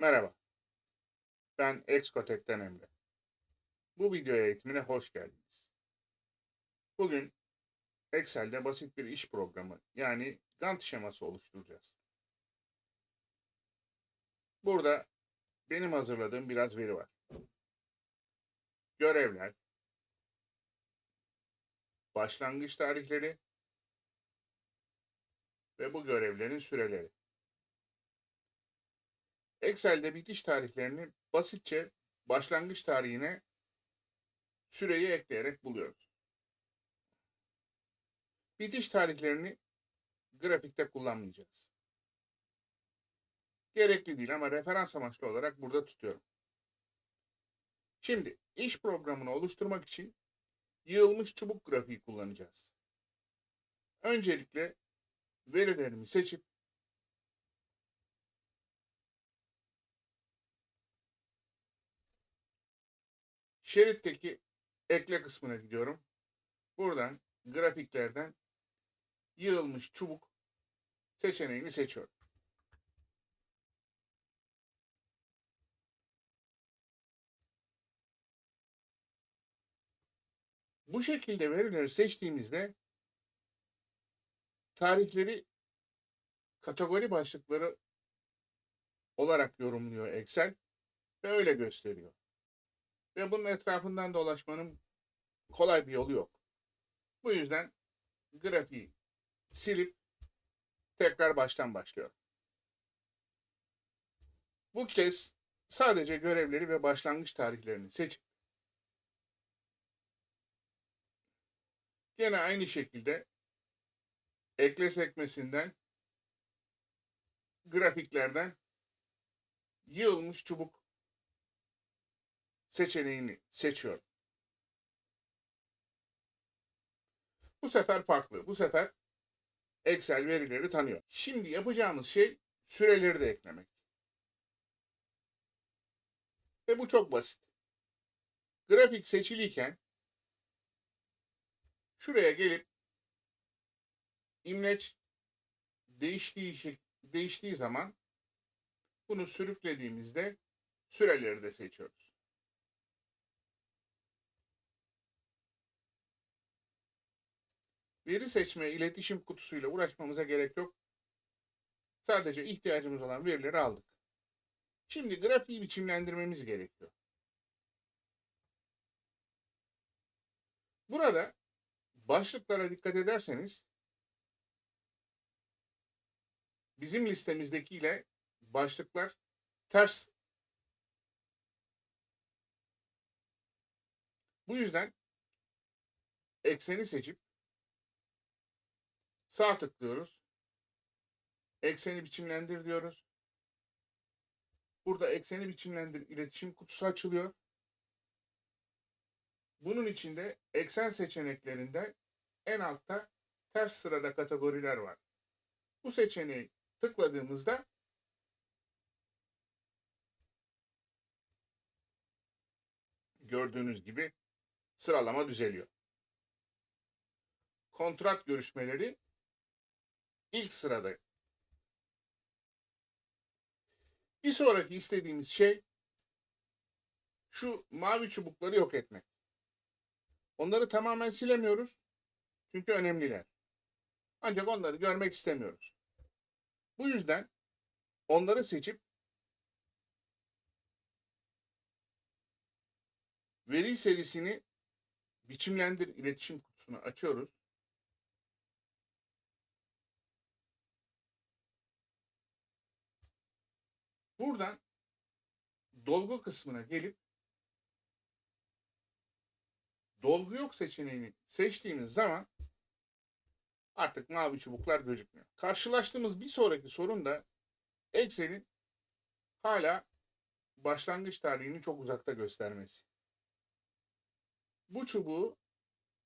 Merhaba, ben Excotek'ten Emre. Bu video eğitimine hoş geldiniz. Bugün Excel'de basit bir iş programı yani Gantt şeması oluşturacağız. Burada benim hazırladığım biraz veri var. Görevler, başlangıç tarihleri ve bu görevlerin süreleri. Excel'de bitiş tarihlerini basitçe başlangıç tarihine süreyi ekleyerek buluyoruz. Bitiş tarihlerini grafikte kullanmayacağız. Gerekli değil ama referans amaçlı olarak burada tutuyorum. Şimdi iş programını oluşturmak için yığılmış çubuk grafiği kullanacağız. Öncelikle verilerimi seçip şeritteki ekle kısmına gidiyorum. Buradan grafiklerden yığılmış çubuk seçeneğini seçiyorum. Bu şekilde verileri seçtiğimizde tarihleri kategori başlıkları olarak yorumluyor Excel ve öyle gösteriyor. Ve bunun etrafından dolaşmanın kolay bir yolu yok. Bu yüzden grafiği silip tekrar baştan başlıyorum. Bu kez sadece görevleri ve başlangıç tarihlerini seçip Gene aynı şekilde ekle sekmesinden grafiklerden yığılmış çubuk seçeneğini seçiyorum. Bu sefer farklı. Bu sefer Excel verileri tanıyor. Şimdi yapacağımız şey süreleri de eklemek. Ve bu çok basit. Grafik seçiliyken şuraya gelip imleç değiştiği değiştiği zaman bunu sürüklediğimizde süreleri de seçiyoruz. Veri seçme iletişim kutusuyla uğraşmamıza gerek yok. Sadece ihtiyacımız olan verileri aldık. Şimdi grafiği biçimlendirmemiz gerekiyor. Burada başlıklara dikkat ederseniz bizim listemizdeki ile başlıklar ters. Bu yüzden ekseni seçip sağ tıklıyoruz. Ekseni biçimlendir diyoruz. Burada ekseni biçimlendir iletişim kutusu açılıyor. Bunun içinde eksen seçeneklerinde en altta ters sırada kategoriler var. Bu seçeneği tıkladığımızda gördüğünüz gibi sıralama düzeliyor. Kontrat görüşmeleri ilk sırada. Bir sonraki istediğimiz şey şu mavi çubukları yok etmek. Onları tamamen silemiyoruz. Çünkü önemliler. Ancak onları görmek istemiyoruz. Bu yüzden onları seçip veri serisini biçimlendir iletişim kutusuna açıyoruz. Buradan dolgu kısmına gelip dolgu yok seçeneğini seçtiğimiz zaman artık mavi çubuklar gözükmüyor. Karşılaştığımız bir sonraki sorun da Excel'in hala başlangıç tarihini çok uzakta göstermesi. Bu çubuğu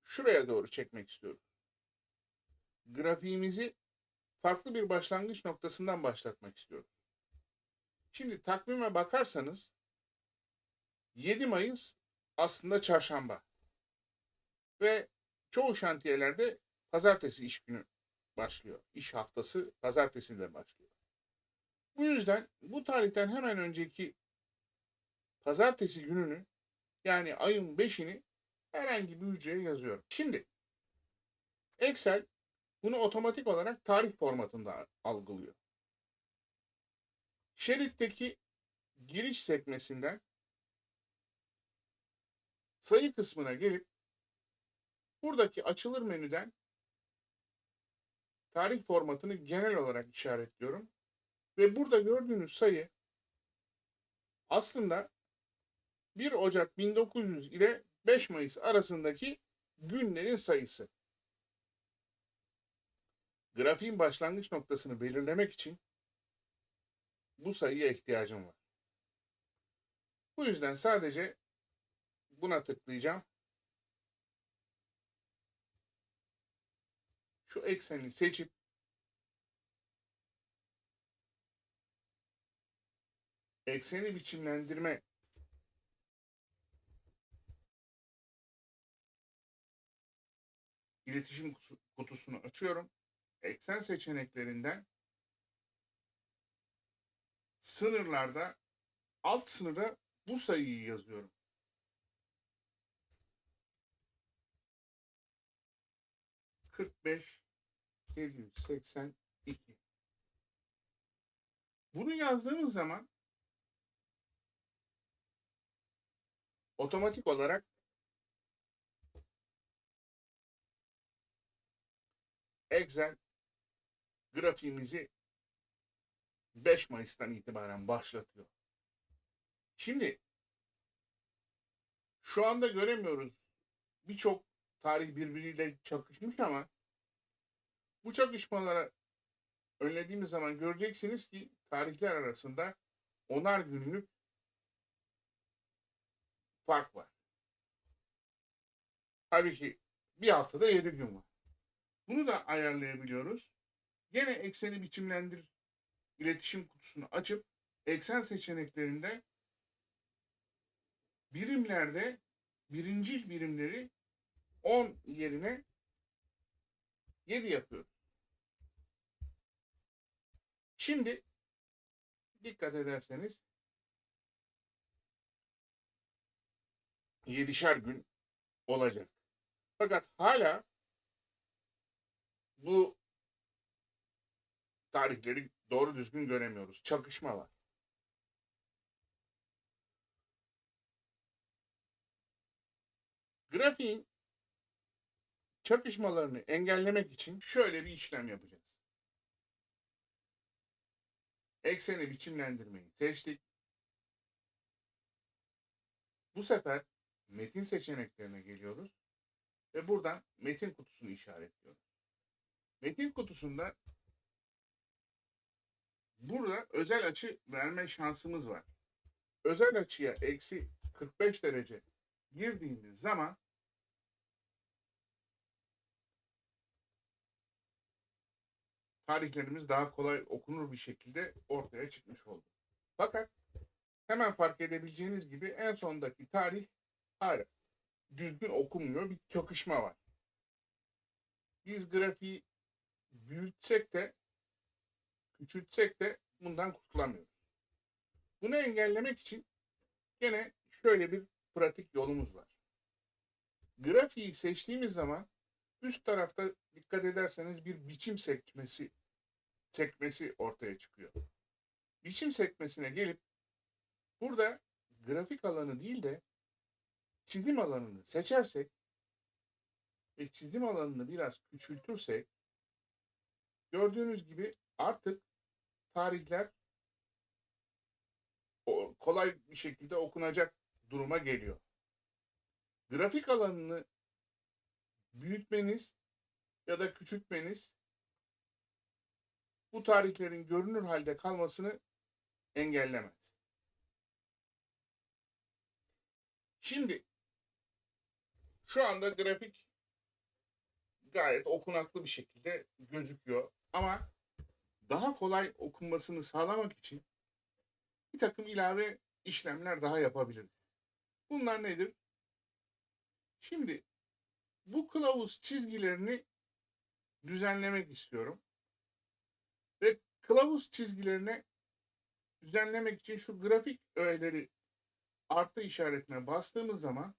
şuraya doğru çekmek istiyoruz. Grafiğimizi farklı bir başlangıç noktasından başlatmak istiyoruz. Şimdi takvime bakarsanız 7 Mayıs aslında çarşamba. Ve çoğu şantiyelerde pazartesi iş günü başlıyor. İş haftası pazartesinden başlıyor. Bu yüzden bu tarihten hemen önceki pazartesi gününü yani ayın 5'ini herhangi bir hücreye yazıyorum. Şimdi Excel bunu otomatik olarak tarih formatında algılıyor. Şeritteki giriş sekmesinden sayı kısmına gelip buradaki açılır menüden tarih formatını genel olarak işaretliyorum. Ve burada gördüğünüz sayı aslında 1 Ocak 1900 ile 5 Mayıs arasındaki günlerin sayısı. Grafiğin başlangıç noktasını belirlemek için bu sayıya ihtiyacım var. Bu yüzden sadece buna tıklayacağım. Şu ekseni seçip ekseni biçimlendirme iletişim kutusunu açıyorum. Eksen seçeneklerinden sınırlarda alt sınıra bu sayıyı yazıyorum. Kırk beş yedi yüz seksen iki. Bunu yazdığımız zaman otomatik olarak Excel grafiğimizi 5 Mayıs'tan itibaren başlatıyor. Şimdi şu anda göremiyoruz. Birçok tarih birbiriyle çakışmış ama bu çakışmalara önlediğimiz zaman göreceksiniz ki tarihler arasında onar günlük fark var. Tabii ki bir haftada 7 gün var. Bunu da ayarlayabiliyoruz. Gene ekseni biçimlendir iletişim kutusunu açıp eksen seçeneklerinde birimlerde birinci birimleri 10 yerine 7 yapıyoruz. Şimdi dikkat ederseniz 7'şer gün olacak. Fakat hala bu tarihleri doğru düzgün göremiyoruz. Çakışma var. Grafiğin çakışmalarını engellemek için şöyle bir işlem yapacağız. Ekseni biçimlendirmeyi seçtik. Bu sefer metin seçeneklerine geliyoruz ve buradan metin kutusunu işaretliyoruz. Metin kutusunda burada özel açı verme şansımız var. Özel açıya eksi 45 derece girdiğimiz zaman tarihlerimiz daha kolay okunur bir şekilde ortaya çıkmış oldu. Fakat hemen fark edebileceğiniz gibi en sondaki tarih hala düzgün okunmuyor. Bir çakışma var. Biz grafiği büyütsek de küçültsek de bundan kurtulamıyoruz. Bunu engellemek için gene şöyle bir pratik yolumuz var. Grafiği seçtiğimiz zaman üst tarafta dikkat ederseniz bir biçim sekmesi sekmesi ortaya çıkıyor. Biçim sekmesine gelip burada grafik alanı değil de çizim alanını seçersek ve çizim alanını biraz küçültürsek gördüğünüz gibi artık tarihler kolay bir şekilde okunacak duruma geliyor. Grafik alanını büyütmeniz ya da küçültmeniz bu tarihlerin görünür halde kalmasını engellemez. Şimdi şu anda grafik gayet okunaklı bir şekilde gözüküyor. Ama daha kolay okunmasını sağlamak için bir takım ilave işlemler daha yapabiliriz. Bunlar nedir? Şimdi bu kılavuz çizgilerini düzenlemek istiyorum. Ve kılavuz çizgilerine düzenlemek için şu grafik öğeleri artı işaretine bastığımız zaman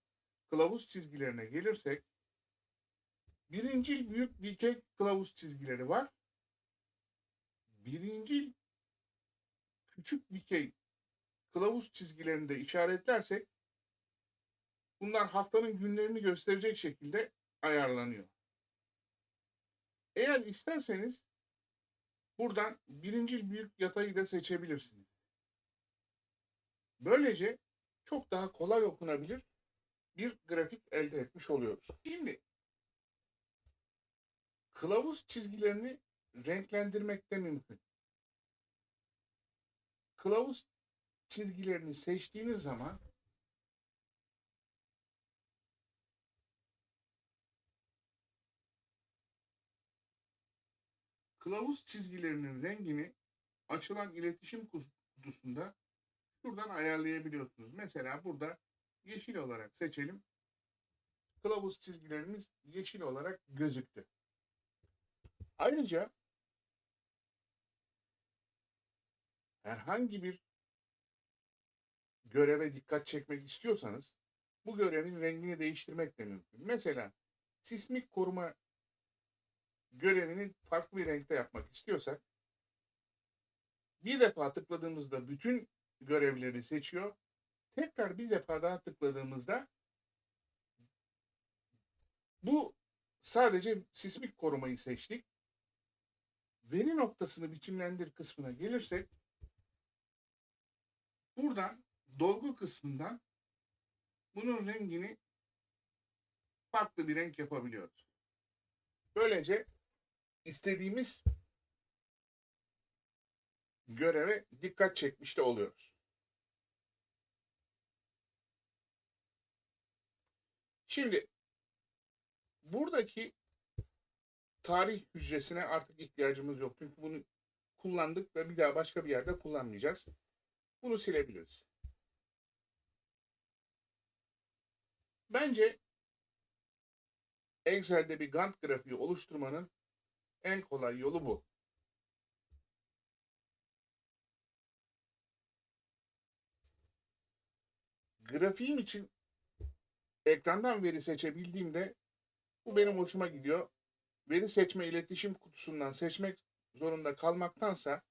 kılavuz çizgilerine gelirsek birincil büyük dikey kılavuz çizgileri var. Birincil küçük dikey kılavuz çizgilerini de işaretlersek bunlar haftanın günlerini gösterecek şekilde ayarlanıyor. Eğer isterseniz buradan birincil büyük yatayı da seçebilirsiniz. Böylece çok daha kolay okunabilir bir grafik elde etmiş oluyoruz. Şimdi kılavuz çizgilerini renklendirmek de mümkün. Kılavuz çizgilerini seçtiğiniz zaman kılavuz çizgilerinin rengini açılan iletişim kutusunda şuradan ayarlayabiliyorsunuz. Mesela burada yeşil olarak seçelim. Kılavuz çizgilerimiz yeşil olarak gözüktü. Ayrıca herhangi bir göreve dikkat çekmek istiyorsanız bu görevin rengini değiştirmek de mümkün. Mesela sismik koruma görevini farklı bir renkte yapmak istiyorsak bir defa tıkladığımızda bütün görevleri seçiyor. Tekrar bir defa daha tıkladığımızda bu sadece sismik korumayı seçtik. Veri noktasını biçimlendir kısmına gelirsek buradan dolgu kısmından bunun rengini farklı bir renk yapabiliyoruz. Böylece istediğimiz göreve dikkat çekmiş de oluyoruz. Şimdi buradaki tarih hücresine artık ihtiyacımız yok. Çünkü bunu kullandık ve bir daha başka bir yerde kullanmayacağız. Bunu silebiliriz. Bence Excel'de bir Gantt grafiği oluşturmanın en kolay yolu bu. Grafiğim için ekrandan veri seçebildiğimde bu benim hoşuma gidiyor. Veri seçme iletişim kutusundan seçmek zorunda kalmaktansa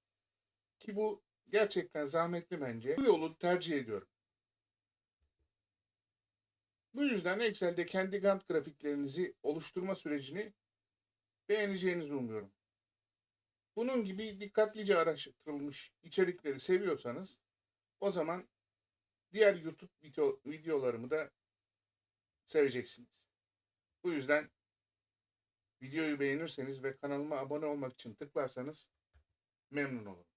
ki bu gerçekten zahmetli bence. Bu yolu tercih ediyorum. Bu yüzden Excel'de kendi Gantt grafiklerinizi oluşturma sürecini beğeneceğinizi umuyorum. Bunun gibi dikkatlice araştırılmış içerikleri seviyorsanız o zaman diğer YouTube video, videolarımı da seveceksiniz. Bu yüzden videoyu beğenirseniz ve kanalıma abone olmak için tıklarsanız memnun olurum.